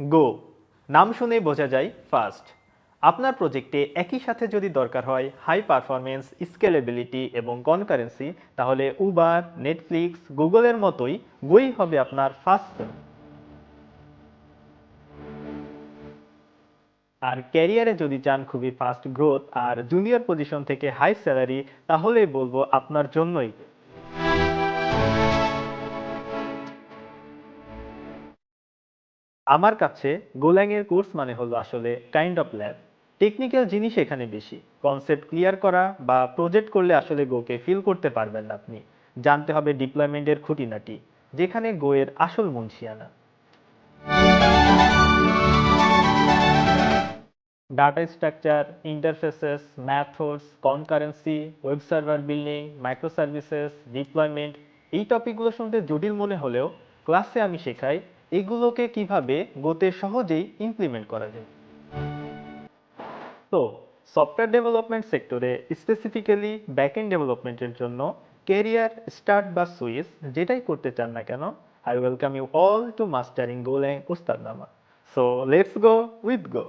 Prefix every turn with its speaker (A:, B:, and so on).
A: গো, নাম শুনে বোঝা যায় ফাস্ট আপনার প্রজেক্টে একই সাথে যদি দরকার হয় হাই পারফরমেন্স স্কেলেবিলিটি এবং কনকারেন্সি তাহলে উবার নেটফ্লিক্স গুগলের মতোই গোই হবে আপনার ফাস্ট আর ক্যারিয়ারে যদি চান খুবই ফাস্ট গ্রোথ আর জুনিয়র পজিশন থেকে হাই স্যালারি তাহলে বলব আপনার জন্যই। আমার কাছে গোল্যাংয়ের কোর্স মানে হলো আসলে কাইন্ড অফ ল্যাব টেকনিক্যাল জিনিস এখানে বেশি। কনসেপ্ট ক্লিয়ার করা বা প্রজেক্ট করলে আসলে গোকে ফিল করতে পারবেন না আপনি। জানতে হবে ডিপ্লয়মেন্টের খুঁটিনাটি, যেখানে গোয়ের আসল মুন্সিয়ানা। Data structure interfaces methods concurrency web server building micro services deployment এই টপিকগুলো শুনতে জটিল মনে হলেও ক্লাসে আমি শেখাই এগুলোকে কীভাবে গোতে সহজেই ইমপ্লিমেন্ট করা যায়? তো সফটওয়্যার ডেভেলপমেন্ট সেক্টরে স্পেসিফিক্যালি ব্যাকএন্ড ডেভেলপমেন্টের জন্য কেরিয়ার স্টার্ট বা সুইচ যেটাই করতে চান না কেন I welcome you all to mastering Golang Ustadnama so let's go with Go